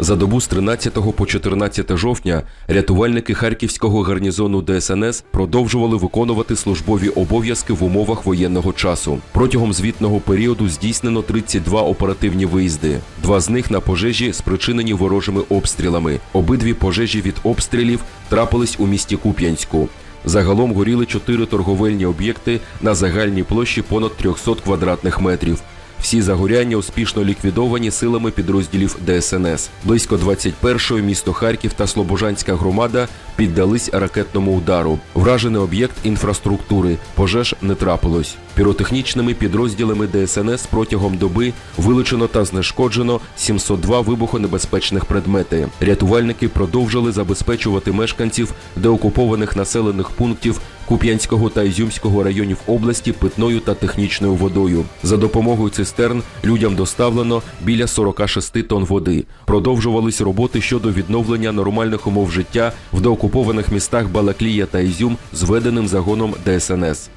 За добу з 13 по 14 жовтня рятувальники харківського гарнізону ДСНС продовжували виконувати службові обов'язки в умовах воєнного часу. Протягом звітного періоду здійснено 32 оперативні виїзди. Два з них на пожежі спричинені ворожими обстрілами. Обидві пожежі від обстрілів трапились у місті Куп'янську. Загалом горіли чотири торговельні об'єкти на загальній площі понад 300 квадратних метрів. Всі загоряння успішно ліквідовані силами підрозділів ДСНС. Близько 21-ї місто Харків та Слобожанська громада піддались ракетному удару. Вражений об'єкт інфраструктури. Пожеж не трапилось. Піротехнічними підрозділами ДСНС протягом доби вилучено та знешкоджено 702 вибухонебезпечних предмети. Рятувальники продовжили забезпечувати мешканців деокупованих населених пунктів Куп'янського та Ізюмського районів області питною та технічною водою. За допомогою цистерн людям доставлено біля 46 тонн води. Продовжувались роботи щодо відновлення нормальних умов життя в доокупованих містах Балаклія та Ізюм зведеним загоном ДСНС.